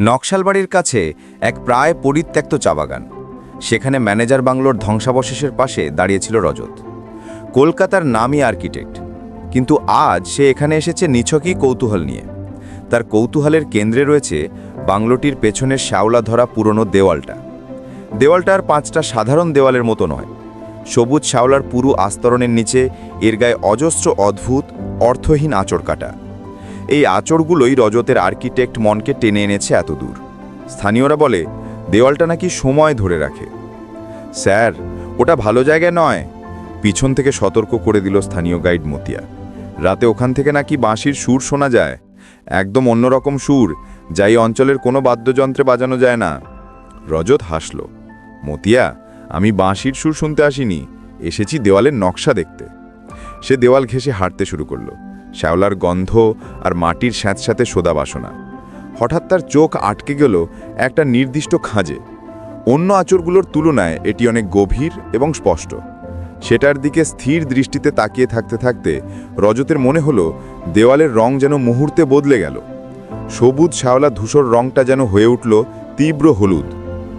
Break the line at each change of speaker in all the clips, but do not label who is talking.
নকশালবাড়ির কাছে এক প্রায় পরিত্যক্ত চা বাগান। সেখানে ম্যানেজার বাংলোর ধ্বংসাবশেষের পাশে দাঁড়িয়েছিল রজত। কলকাতার নামই আর্কিটেক্ট। কিন্তু আজ সে এখানে এসেছে নিছকই কৌতূহল নিয়ে। তার কৌতূহলের কেন্দ্রে রয়েছে বাংলোটির পেছনের শ্যাওলা ধরা পুরনো দেওয়ালটা। দেওয়ালটা আর পাঁচটা সাধারণ দেওয়ালের মতো নয়। সবুজ শ্যাওলার পুরু আস্তরণের নিচে এর গায়ে অজস্র অদ্ভুত, অর্থহীন আঁচড় কাটা এই আচরগুলোই রজতের আর্কিটেক্ট মনকে টেনে এনেছে এত দূর স্থানীয়রা বলে, দেওয়ালটা নাকি সময় ধরে রাখে। স্যার, ওটা ভালো জায়গা নয়। পিছন থেকে সতর্ক করে দিল স্থানীয় গাইড মতিয়া। রাতে ওখান থেকে নাকি বাঁশির সুর শোনা যায়। একদম অন্যরকম সুর, যাই অঞ্চলের কোনো বাদ্যযন্ত্রে বাজানো যায় না। রজত হাসল, মতিয়া, আমি বাঁশির সুর শুনতে আসিনি। এসেছি দেওয়ালের নকশা দেখতে। সে দেওয়াল ঘেঁষে হাঁটতে শুরু করল। শ্যাওলার গন্ধ আর মাটির স্যাঁতস্যাঁতে সোদা বাসনা। হঠাৎ তার চোখ আটকে গেল একটা নির্দিষ্ট খাঁজে। অন্য আচরগুলোর তুলনায় এটি অনেক গভীর এবং স্পষ্ট। সেটার দিকে স্থির দৃষ্টিতে তাকিয়ে থাকতে থাকতে রজতের মনে হলো, দেওয়ালের রং যেন মুহূর্তে বদলে গেল। সবুজ শ্যাওলা ধূসর রংটা যেন হয়ে উঠল তীব্র হলুদ।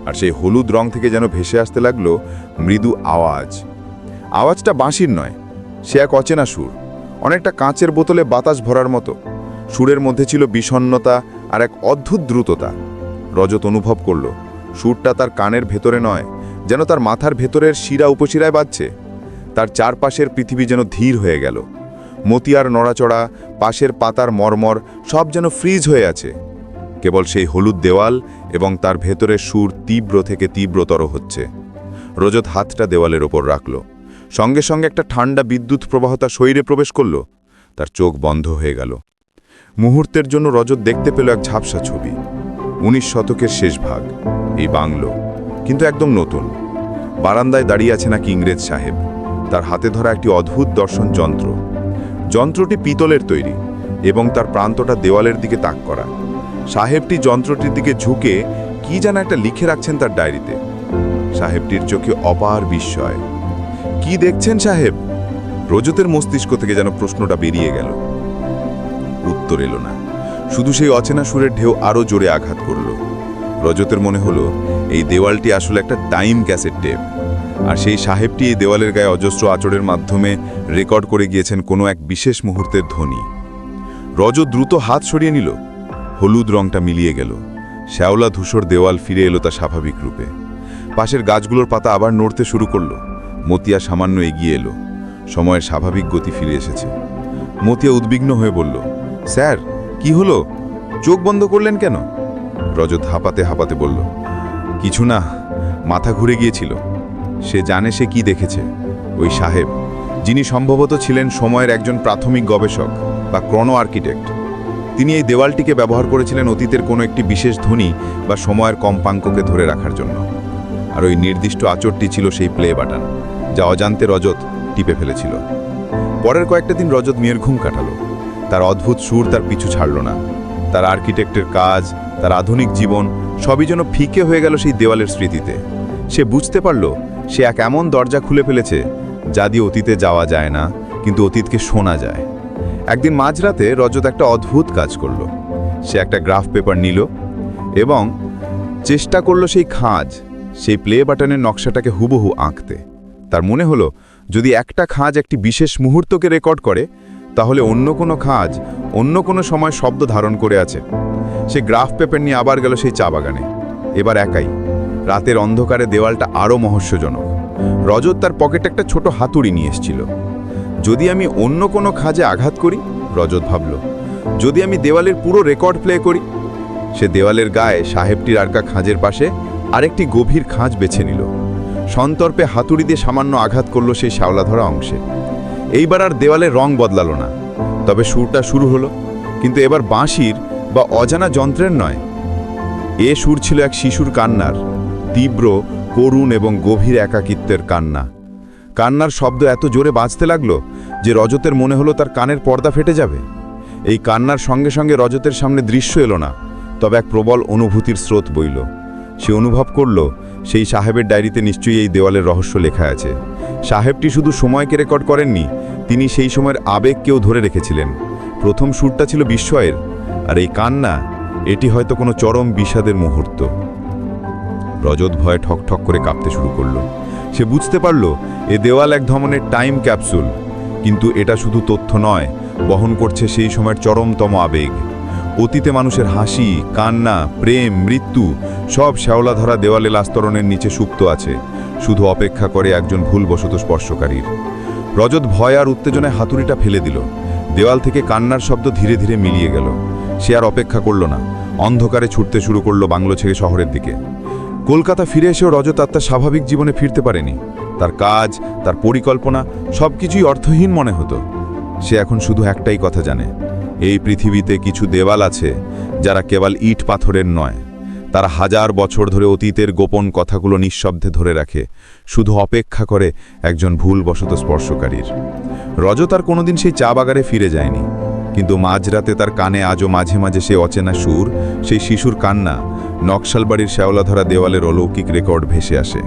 আর সেই হলুদ রং থেকে যেন ভেসে আসতে লাগল মৃদু আওয়াজ। আওয়াজটা বাঁশির নয়, সে এক অচেনা সুর। অনেকটা কাঁচের বোতলে বাতাস ভরার মতো। সুরের মধ্যে ছিল বিষণ্ণতা আর এক অদ্ভুত দ্রুততা। রজত অনুভব করল, সুরটা তার কানের ভেতরে নয়, যেন তার মাথার ভেতরের শিরা উপশিরায় বাজছে। তার চারপাশের পৃথিবী যেন ধীর হয়ে গেল। মতিয়ার নড়াচড়া, পাশের পাতার মর্মর সব যেন ফ্রিজ হয়ে আছে। কেবল সেই হলুদ দেওয়াল এবং তার ভেতরের সুর তীব্র থেকে তীব্রতর হচ্ছে। রজত হাতটা দেওয়ালের ওপর রাখল। সঙ্গে সঙ্গে একটা ঠান্ডা বিদ্যুৎ প্রবাহ তার শরীরে প্রবেশ করল। তার চোখ বন্ধ হয়ে গেল। মুহূর্তের জন্য রজত দেখতে পেল এক ঝাপসা ছবি। উনিশ শতকের শেষ ভাগ। এই বাংলো। কিন্তু একদম নতুন। বারান্দায় দাঁড়িয়ে আছে নাকি ইংরেজ সাহেব। তার হাতে ধরা একটি অদ্ভুত দর্শন যন্ত্র। যন্ত্রটি পিতলের তৈরি এবং তার প্রান্তটা দেওয়ালের দিকে তাক করা। সাহেবটি যন্ত্রটির দিকে ঝুঁকে কি যেন একটা লিখে রাখছেন তার ডায়েরিতে। সাহেবটির চোখে অপার বিস্ময়। কি দেখছেন, সাহেব? রজতের মস্তিষ্ক থেকে যেন প্রশ্নটা বেরিয়ে গেল। উত্তর এলো না। শুধু সেই অচেনা সুরের ঢেউ আরও জোরে আঘাত করল। রজতের মনে হলো, এই দেওয়ালটি আসলে একটা টাইম ক্যাসেট টেপ। আর সেই সাহেবটি এই দেওয়ালের গায়ে অজস্র আচরের মাধ্যমে রেকর্ড করে গিয়েছেন কোনো এক বিশেষ মুহূর্তের ধ্বনি। রজ দ্রুত হাত সরিয়ে নিল। হলুদ রংটা মিলিয়ে গেল। শ্যাওলা ধূসর দেওয়াল ফিরে এলো তার স্বাভাবিক রূপে। পাশের গাছগুলোর পাতা আবার নড়তে শুরু করল। মতিয়া সামান্য এগিয়ে এলো। সময়ের স্বাভাবিক গতি ফিরে এসেছে। মতিয়া উদ্বিগ্ন হয়ে বলল, স্যার, কি হলো? চোখ বন্ধ করলেন কেন? রজত হাঁপাতে হাঁপাতে বলল, কিছু না, মাথা ঘুরে গিয়েছিল। সে জানে সে কি দেখেছে। ওই সাহেব, যিনি সম্ভবত ছিলেন সময়ের একজন প্রাথমিক গবেষক বা ক্রনো আর্কিটেক্ট, তিনি এই দেওয়ালটিকে ব্যবহার করেছিলেন অতীতের কোনো একটি বিশেষ ধ্বনি বা সময়ের কম্পাঙ্ককে ধরে রাখার জন্য। আর ওই নির্দিষ্ট আচরটি ছিল সেই প্লে বাটন, যা অজান্তে রজত টিপে ফেলেছিল। পরের কয়েকটা দিন রজত মেয়ের ঘুম কাটালো। তার অদ্ভুত সুর তার পিছু ছাড়ল না। তার আর্কিটেক্টের কাজ, তার আধুনিক জীবন, সবই যেন ফিকে হয়ে গেল সেই দেওয়ালের স্মৃতিতে। সে বুঝতে পারল, সে এক এমন দরজা খুলে ফেলেছে, যা দিয়ে অতীতে যাওয়া যায় না, কিন্তু অতীতকে শোনা যায়। একদিন মাঝরাতে রজত একটা অদ্ভুত কাজ করল। সে একটা গ্রাফ পেপার নিল এবং চেষ্টা করল সেই খাঁজ সেই প্লে বাটনের নকশাটাকে হুবহু আঁকতে। তার মনে হলো, যদি একটা খাঁজ একটি বিশেষ মুহূর্তকে রেকর্ড করে, তাহলে অন্য কোনো খাঁজ, অন্য কোনো সময় শব্দ ধারণ করে আছে। সে গ্রাফ পেপার নিয়ে আবার গেল সেই চা বাগানে। এবার একাই। রাতের অন্ধকারে দেওয়ালটা আরও মহস্যজনক। রজত তার পকেটে একটা ছোট হাতুড়ি নিয়ে এসেছিল। যদি আমি অন্য কোনো খাঁজে আঘাত করি? রজত ভাবল। যদি আমি দেওয়ালের পুরো রেকর্ড প্লে করি? সে দেওয়ালের গায়ে সাহেবটির আরকা খাঁজের পাশে আরেকটি গভীর খাঁজ বেছে নিল। সন্তর্পে হাতুড়ি দিয়ে সামান্য আঘাত করল সেই শ্যাওলা ধরা অংশে। এইবার আর দেওয়ালের রং বদলালো না। তবে সুরটা শুরু হলো, কিন্তু এবার বাঁশির বা অজানা যন্ত্রের নয়। এ সুর ছিল এক শিশুর কান্নার, তীব্র, করুণ এবং গভীর একাকিত্বের কান্না। কান্নার শব্দ এত জোরে বাজতে লাগল যে রজতের মনে হলো তার কানের পর্দা ফেটে যাবে। এই কান্নার সঙ্গে সঙ্গে রজতের সামনে দৃশ্য এলো না, তবে এক প্রবল অনুভূতির স্রোত বইল। সে অনুভব করল, সেই সাহেবের ডায়েরিতে নিশ্চয়ই এই দেওয়ালের রহস্য লেখা আছে। সাহেবটি শুধু সময়কে রেকর্ড করেননি, তিনি সেই সময়ের আবেগকেও ধরে রেখেছিলেন। প্রথম সুরটা ছিল বিস্ময়ের, আর এই কান্না,
এটি হয়তো কোনো চরম বিষাদের মুহূর্ত। রজত ভয়ে ঠক ঠক করে কাঁপতে শুরু করল। সে বুঝতে পারল, এ দেওয়াল এক ধরনের টাইম ক্যাপসুল, কিন্তু এটা শুধু তথ্য নয়, বহন করছে সেই সময়ের চরমতম আবেগ। অতীতে মানুষের হাসি, কান্না, প্রেম, মৃত্যু, সব শ্যাওলা ধরা দেওয়ালে লাস্তরণের নিচে সুপ্ত আছে। শুধু অপেক্ষা করে একজন ভুলবশত স্পর্শকারীর। রজত ভয় আর উত্তেজনায় হাতুড়িটা ফেলে দিল। দেওয়াল থেকে কান্নার শব্দ ধীরে ধীরে মিলিয়ে গেল। সে আর অপেক্ষা করল না। অন্ধকারে ছুটতে শুরু করল বাংলো ছেড়ে শহরের দিকে। কলকাতা ফিরে এসেও রজত আর তার স্বাভাবিক জীবনে ফিরতে পারেনি। তার কাজ, তার পরিকল্পনা সব কিছুই অর্থহীন মনে হতো। সে এখন শুধু একটাই কথা জানে। এই পৃথিবীতে কিছু দেওয়াল আছে যারা কেবল ইট পাথরের নয়। তারা হাজার বছর ধরে অতীতের গোপন কথাগুলো নিঃশব্দে ধরে রাখে, শুধু অপেক্ষা করে একজন ভুলবশত স্পর্শকারীর। রজত আর কোনোদিন সেই চা বাগারে ফিরে যায়নি, কিন্তু মাঝরাতে তার কানে আজও মাঝে মাঝে সে অচেনা সুর, সেই শিশুর কান্না, নকশালবাড়ির শ্যাওলাধরা দেওয়ালের অলৌকিক রেকর্ড ভেসে আসে।